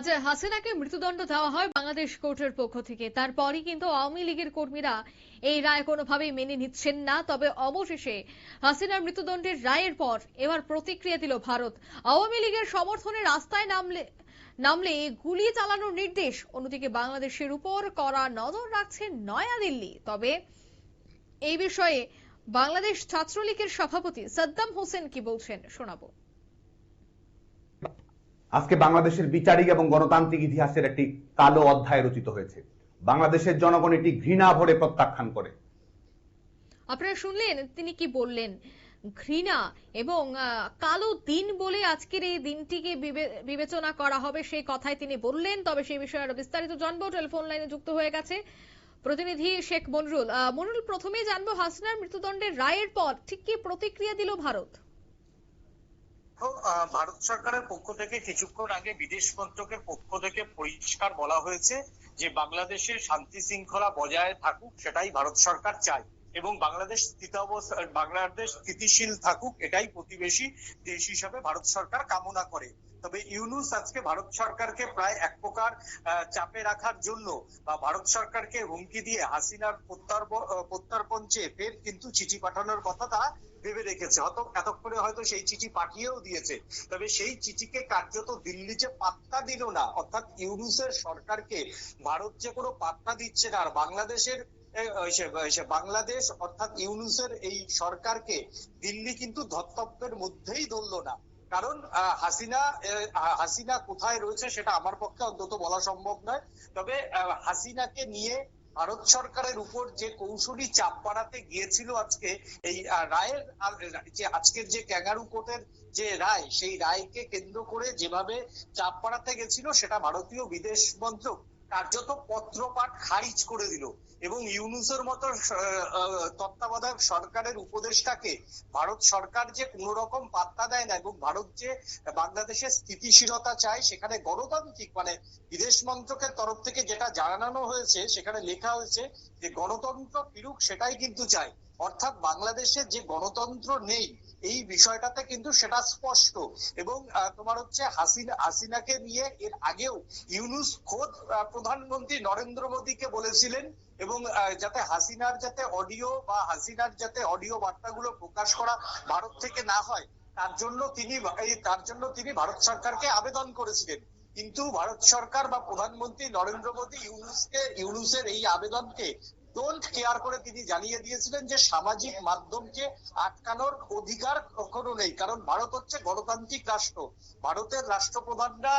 আচ্ছা হাসিনাকে মৃত্যুদণ্ড দেওয়া হয় বাংলাদেশ কোর্টের পক্ষ থেকে। তারপরই কিন্তু আওয়ামী লীগের কর্মীরা এই রায় কোনোভাবেই মেনে নিচ্ছেন না। তবে অবশেষে হাসিনার মৃত্যুদণ্ডের রায়ের পর এবার প্রতিক্রিয়া দিল ভারত। আওয়ামী লীগের সমর্থনে রাস্তায় নামলে নামলে গুলি চালানোর নির্দেশ। অন্যদিকে বাংলাদেশের উপর কড়া নজর রাখছে নয়াদিল্লি। তবে এই বিষয়ে বাংলাদেশ ছাত্রলীগের সভাপতি সাদ্দাম হোসেন কি বলছেন শোনাবো। আজকে বাংলাদেশের বিচারিক এবং গণতান্ত্রিক ইতিহাসের একটি কালো অধ্যায় রচিত হয়েছে। বাংলাদেশের জনগণ এটি ঘৃণা ভরে প্রত্যাখ্যান করে। আপনারা শুনলেন, তিনি কি বললেন? ঘৃণা এবং কালো দিন বলে আজকের এই দিনটিকে বিবেচনা করা হবে সেই কথাই তিনি বললেন। তবে সেই বিষয়ে আরও বিস্তারিত জানব। টেলিফোন লাইনে যুক্ত হয়ে গেছে প্রতিনিধি শেখ মনরুল। মনরুল প্রথমেই জানব হাসিনার মৃত্যুদণ্ডের রায়ের পর ঠিক কি প্রতিক্রিয়া দিল ভারত? ভারত সরকারের পক্ষ থেকে কিছুক্ষণ আগে বিদেশ মন্ত্রকের পক্ষ থেকে পরিষ্কার বলা হয়েছে যে বাংলাদেশের শান্তি শৃঙ্খলা বজায় থাকুক, সেটাই ভারত সরকার চায়। এবং বাংলাদেশ বাংলাদেশ স্থিতিশীল থাকুক, এটাই প্রতিবেশী দেশ হিসাবে ভারত সরকার কামনা করে। তবে ইউনুস আজকে ভারত সরকারকে প্রায় এক প্রকার চাপে রাখার জন্য বা ভারত সরকারকে হুমকি দিয়ে হাসিনার প্রত্যর্পণ চেয়ে ফের কিন্তু চিঠি পাঠানোর কথা তারা ভেবে রেখেছে। হয়তো এতক্ষণে হয়তো সেই চিঠি পাঠিয়েও দিয়েছে। তবে সেই চিঠিকে কার্যত দিল্লি যে পাত্তা দিল না, অর্থাৎ ইউনুসের সরকারকে ভারত যে কোনো পাত্তা দিচ্ছে না, আর বাংলাদেশের বাংলাদেশ অর্থাৎ ইউনুসের এই সরকারকে দিল্লি কিন্তু ধর্তব্যের মধ্যেই ধরলো না। কারণ হাসিনা হাসিনা কোথায় রয়েছে সেটা আমার পক্ষে অন্তত বলা সম্ভব নয়। তবে হাসিনাকে নিয়ে ভারত সরকারের উপর যে কৌশলী চাপ বাড়াতে গিয়েছিল আজকে, এই রায়ের যে আজকের যে ক্যাঙ্গারু কোর্টের যে রায়, সেই রায়কে কেন্দ্র করে যেভাবে চাপ বাড়াতে গেছিল সেটা ভারতীয় বিদেশ মন্ত্রক কার্যত পত্রপাঠ খারিজ করে দিল এবং ইউনুসের মতো তত্ত্বাবধায়ক সরকারের উপদেষ্টাকে ভারত সরকার যে কোন রকম পাত্তা দেয় না এবং ভারত যে বাংলাদেশের স্থিতিশীলতা চায়, সেখানে গণতান্ত্রিক মানে বিদেশ মন্ত্রকের তরফ থেকে যেটা জানানো হয়েছে, সেখানে লেখা হয়েছে যে গণতন্ত্র ফিরুক সেটাই কিন্তু চাই অর্থাৎ বাংলাদেশের যে গণতন্ত্র নেই এই বিষয়টাতে কিন্তু সেটা স্পষ্ট। এবং তোমার হচ্ছে হাসিনা, হাসিনাকে নিয়ে এর আগেও ইউনুস খোদ প্রধানমন্ত্রী নরেন্দ্র মোদীকে বলেছিলেন এবং যাতে হাসিনার যাতে অডিও বা হাসিনার যাতে অডিও বার্তাগুলো প্রকাশ করা ভারত থেকে না হয়, তার জন্য তিনি তার জন্য তিনি ভারত সরকারকে আবেদন করেছিলেন। কিন্তু ভারত সরকার বা প্রধানমন্ত্রী নরেন্দ্র মোদী ইউনুসকে, ইউনুসের এই আবেদনকে ডোন্ট কেয়ার করে তিনি জানিয়ে দিয়েছিলেন যে সামাজিক মাধ্যমকে আটকানোর অধিকার কখনো নেই। কারণ ভারত হচ্ছে গণতান্ত্রিক রাষ্ট্র। ভারতের রাষ্ট্রপ্রধানরা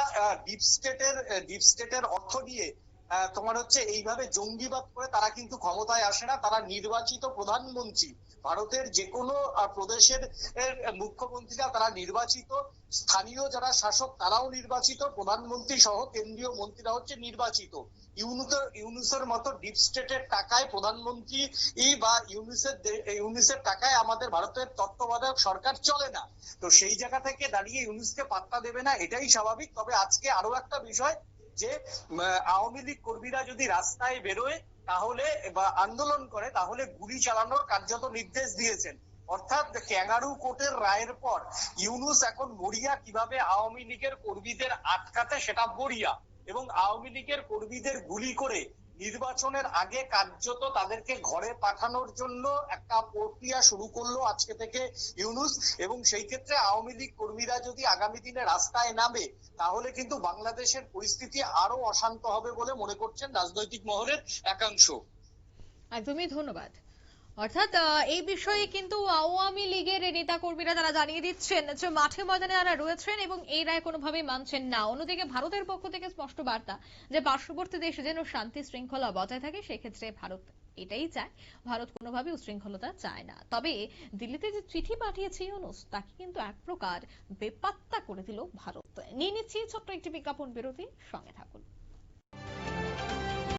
ডিপ স্টেটের ডিপ স্টেটের অর্থ আহ, তোমার হচ্ছে এইভাবে জঙ্গিবাদ করে তারা কিন্তু ক্ষমতায় আসে না। তারা নির্বাচিত প্রধানমন্ত্রী। ভারতের যে কোনো প্রদেশের মুখ্যমন্ত্রীরা তারা নির্বাচিত। স্থানীয় যারা শাসক, তারাও নির্বাচিত। প্রধানমন্ত্রী সহ কেন্দ্রীয় মন্ত্রীরা হচ্ছে নির্বাচিত। ইউনুসের মতো ডিপ স্টেটের টাকায় প্রধানমন্ত্রী বা ইউনিসের ইউনিসের টাকায় আমাদের ভারতের তত্ত্বাবধায়ক সরকার চলে না। তো সেই জায়গা থেকে দাঁড়িয়ে ইউনিসকে পাত্তা দেবে না, এটাই স্বাভাবিক। তবে আজকে আরও একটা বিষয় যে আওয়ামী লীগ কর্মীরা যদি রাস্তায় বেরোয়, তাহলে, বা আন্দোলন করে, তাহলে গুলি চালানোর কার্যত নির্দেশ দিয়েছেন। অর্থাৎ ক্যাঙ্গারু কোর্টের রায়ের পর ইউনুস এখন মরিয়া কীভাবে আওয়ামী লীগের কর্মীদের আটকাতে, সেটা মরিয়া। এবং আওয়ামী লীগের কর্মীদের গুলি করে নির্বাচনের আগে কার্যত তাদেরকে ঘরে পাঠানোর জন্য একটা প্রক্রিয়া শুরু করল আজকে থেকে ইউনুস। এবং সেই ক্ষেত্রে আওয়ামী লীগ কর্মীরা যদি আগামী দিনে রাস্তায় নামে, তাহলে কিন্তু বাংলাদেশের পরিস্থিতি আরও অশান্ত হবে বলে মনে করছেন রাজনৈতিক মহলের একাংশ। একদমই ধন্যবাদ। অর্থাৎ এই বিষয়ে কিন্তু আওয়ামী লীগের নেতা কর্মীরা তারা জানিয়ে দিচ্ছেন যে মাঠে ময়দানে তারা রয়েছেন এবং এই রায় কোনোভাবেই মানছেন না। অন্যদিকে ভারতের পক্ষ থেকে স্পষ্ট বার্তা যে পার্শ্ববর্তী দেশে যেন শান্তি শৃঙ্খলা বজায় থাকে, সেক্ষেত্রে ভারত এটাই চায়। ভারত কোনোভাবে উশৃঙ্খলতা চায় না। তবে দিল্লিতে যে চিঠি পাঠিয়েছে ইউনুস, তাকে কিন্তু এক প্রকার বেপাত্তা করে দিল ভারত। নিয়ে নিচ্ছি ছোট্ট একটি বিজ্ঞাপন বিরতি সঙ্গে থাকুন।